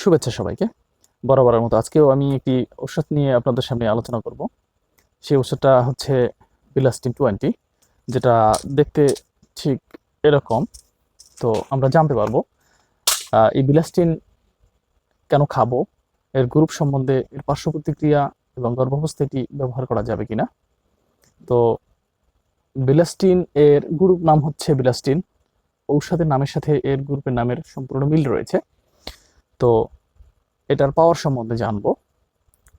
শুভেচ্ছা সবাইকে। বরাবরের মতো আজকেও আমি একটি ঔষধ নিয়ে আপনাদের সামনে আলোচনা করব। সেই ওষুধটা হচ্ছে বিলাস্টিন টোয়েন্টি যেটা দেখতে ঠিক এরকম। তো আমরা জানতে পারব এই বিলাস্টিন কেন খাব, এর গ্রুপ সম্বন্ধে এর পার্শ্ব প্রতিক্রিয়া এবং গর্ভাবস্থায় এটি ব্যবহার করা যাবে কিনা। তো বিলাস্টিন এর গ্রুপ নাম হচ্ছে বিলাস্টিন ঔষধের নামের সাথে এর গ্রুপের নামের সম্পূর্ণ মিল রয়েছে। তো এটার পাওয়ার সম্বন্ধে জানব,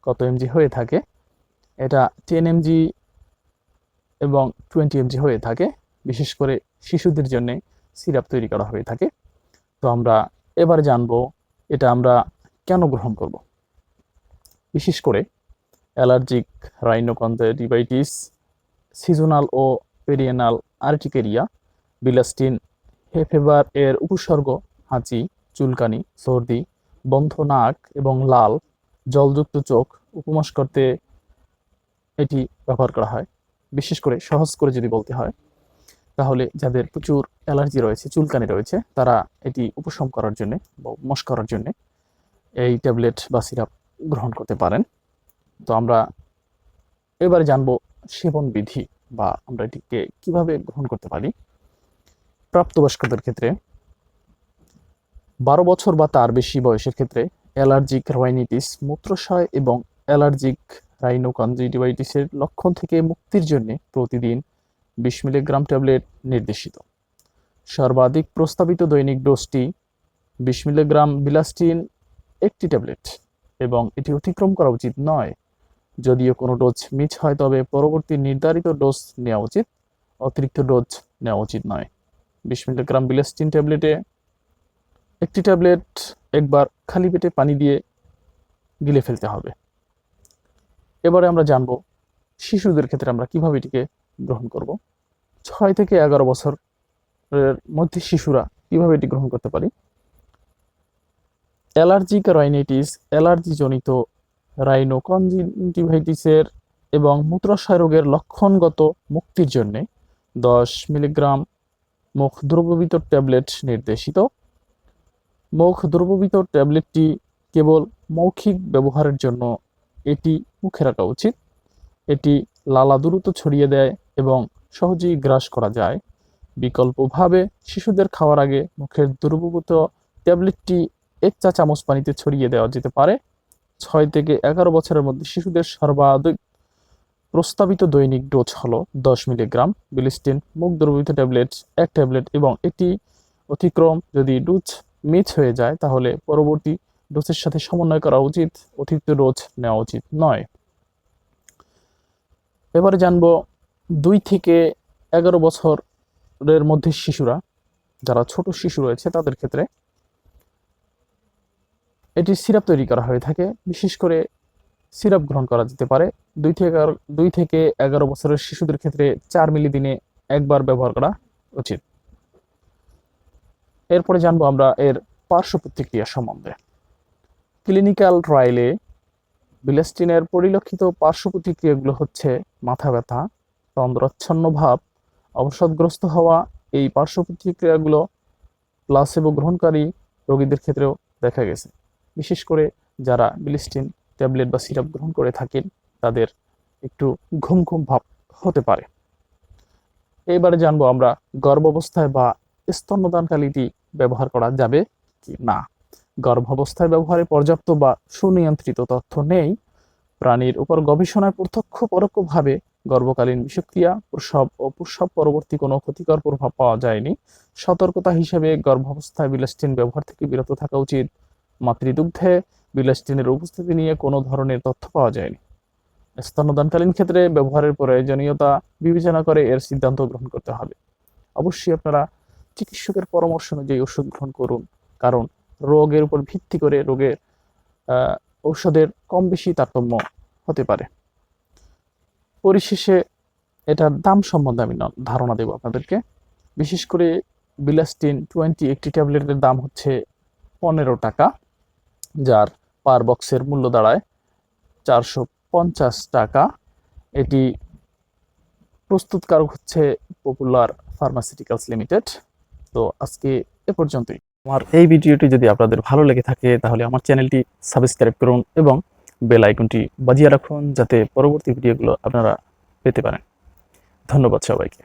কত এমজি হয়ে থাকে। এটা টেন এমজি এবং টোয়েন্টি এমজি হয়ে থাকে, বিশেষ করে শিশুদের জন্যে সিরাপ তৈরি করা হয়ে থাকে। তো আমরা এবার জানব, এটা আমরা কেন গ্রহণ করব? বিশেষ করে অ্যালার্জিক রাইনোকন্থাইটিস সিজনাল ও perennial urticaria bilastine hay fever এর উপসর্গ, হাঁচি, চুলকানি, সর্দি বন্ধ নাক এবং লাল জলযুক্ত চোখ উপমাস করতে এটি ব্যবহার করা হয়। বিশেষ করে সহজ করে যদি বলতে হয়, তাহলে যাদের প্রচুর অ্যালার্জি রয়েছে, চুলকানি রয়েছে, তারা এটি উপশম করার জন্যে বা উপমাস করার জন্যে এই ট্যাবলেট বা সিরাপ গ্রহণ করতে পারেন। তো আমরা এবারে জানব সেবন বিধি বা আমরা এটিকে কীভাবে গ্রহণ করতে পারি। প্রাপ্তবয়স্কদের ক্ষেত্রে বারো বছর বা তার বেশি বয়সের ক্ষেত্রে অ্যালার্জিক রাইনিটিস, মূত্রশয় এবং অ্যালার্জিক রাইনোকনজিটিভাইটিসের লক্ষণ থেকে মুক্তির জন্য প্রতিদিন বিশ মিলিগ্রাম ট্যাবলেট নির্দেশিত। সর্বাধিক প্রস্তাবিত দৈনিক ডোজটি বিশ মিলিগ্রাম বিলাস্টিন একটি ট্যাবলেট এবং এটি অতিক্রম করা উচিত নয়। যদিও কোনো ডোজ মিস হয়, তবে পরবর্তী নির্ধারিত ডোজ নেওয়া উচিত, অতিরিক্ত ডোজ নেওয়া উচিত নয়। বিশ মিলিগ্রাম বিলাস্টিন ট্যাবলেটে একটি ট্যাবলেট একবার খালি পেটে পানি দিয়ে গিলে ফেলতে হবে। এবারে আমরা জানব শিশুদের ক্ষেত্রে আমরা কীভাবে এটিকে গ্রহণ করব। ছয় থেকে এগারো বছরের মধ্যে শিশুরা কীভাবে এটি গ্রহণ করতে পারি? অ্যালার্জিক রাইনাইটিস, অ্যালার্জিজনিত রাইনোকনজিনটিভাইটিসের এবং মূত্রাশয় রোগের লক্ষণগত মুক্তির জন্যে দশ মিলিগ্রাম মুখ দ্রবীত ট্যাবলেট নির্দেশিত। মুখ দ্রবীত ট্যাবলেটটি কেবল মৌখিক ব্যবহারের জন্য এটি মুখে রাখা উচিত। এটি লালা দ্রুত ছড়িয়ে দেয় এবং সহজেই গ্রাস করা যায়। বিকল্পভাবে শিশুদের খাওয়ার আগে মুখের দ্রবীভূত ট্যাবলেটটি এক চা চামচ পানিতে ছড়িয়ে দেওয়া যেতে পারে। ছয় থেকে এগারো বছরের মধ্যে শিশুদের সর্বাধিক প্রস্তাবিত দৈনিক ডোজ হলো দশ মিলিগ্রাম বিলিস্টিন, মুখ দ্রবীত ট্যাবলেট, এক ট্যাবলেট এবং এটি অতিক্রম যদি ডোজ মিস হয়ে যায়, তাহলে পরবর্তী ডোজের সাথে সমন্বয় করা উচিত, অতিরিক্ত ডোজ নেওয়া উচিত নয়। এবারে জানব দুই থেকে এগারো বছরের মধ্যে শিশুরা, যারা ছোট শিশু রয়েছে, তাদের ক্ষেত্রে এটি সিরাপ তৈরি করা হয়ে থাকে। বিশেষ করে সিরাপ গ্রহণ করা যেতে পারে। দুই থেকে দুই থেকে এগারো বছরের শিশুদের ক্ষেত্রে চার মিলি দিনে একবার ব্যবহার করা উচিত। এরপরে জানব আমরা এর পার্শ্ব প্রতিক্রিয়া সম্বন্ধে। ক্লিনিক্যাল ট্রায়ালে বিলেস্টিনের পরিলক্ষিত পার্শ্ব প্রতিক্রিয়াগুলো হচ্ছে মাথা ব্যথা, তন্দ্রাচ্ছন্ন ভাব, অবসাদগ্রস্ত হওয়া, এই পার্শ্ব প্রতিক্রিয়াগুলো প্লাসেবো গ্রহণকারী রোগীদের ক্ষেত্রেও দেখা গেছে। বিশেষ করে যারা বিলিস্টিন ট্যাবলেট বা সিরাপ গ্রহণ করে থাকেন, তাদের একটু ঘুম ঘুম ভাব হতে পারে। এবারে জানব আমরা গর্ভাবস্থায় বা স্তন্যদানকালীটি ব্যবহার করা যাবে? কি না। গর্ভাবস্থায় ব্যবহারে পর্যাপ্ত বা সুনিয়ন্ত্রিত তথ্য নেই। প্রাণীর উপর গবেষণায় প্রত্যক্ষ পরোক্ষভাবে গর্ভকালীন বিষক্রিয়া প্রসব ও প্রসব পরবর্তী কোনো ক্ষতিকর প্রভাব পাওয়া যায়নি। সতর্কতা হিসেবে গর্ভাবস্থায় বিলাস্টিন ব্যবহার থেকে বিরত থাকা উচিত। মাতৃদুগ্ধে বিলাস্টিনের উপস্থিতি নিয়ে কোনো ধরনের তথ্য পাওয়া যায়নি। স্তন্যদানকালীন ক্ষেত্রে ব্যবহারের প্রয়োজনীয়তা বিবেচনা করে এর সিদ্ধান্ত গ্রহণ করতে হবে। অবশ্যই আপনারা চিকিৎসকের পরামর্শ অনুযায়ী ওষুধ গ্রহণ করুন। কারণ রোগের উপর ভিত্তি করে রোগের ঔষধের কম বেশি তারতম্য হতে পারে। পরিশেষে এটার দাম সম্বন্ধে আমি ধারণা দেব আপনাদেরকে। বিশেষ করে বিলাস্টিন টোয়েন্টি একটি ট্যাবলেটের দাম হচ্ছে পনেরো টাকা, যার পার বক্সের মূল্য দাঁড়ায় চারশো পঞ্চাশ টাকা। এটি প্রস্তুতকারক হচ্ছে পপুলার ফার্মাসিউটিক্যালস লিমিটেড। তো আজকে এ পর্যন্তই। আমার এই ভিডিওটি যদি আপনাদের ভালো লেগে থাকে, তাহলে আমার চ্যানেলটি সাবস্ক্রাইব করুন এবং বেল আইকনটি বাজিয়ে রাখুন যাতে পরবর্তী ভিডিওগুলো আপনারা পেতে পারেন। ধন্যবাদ সবাইকে।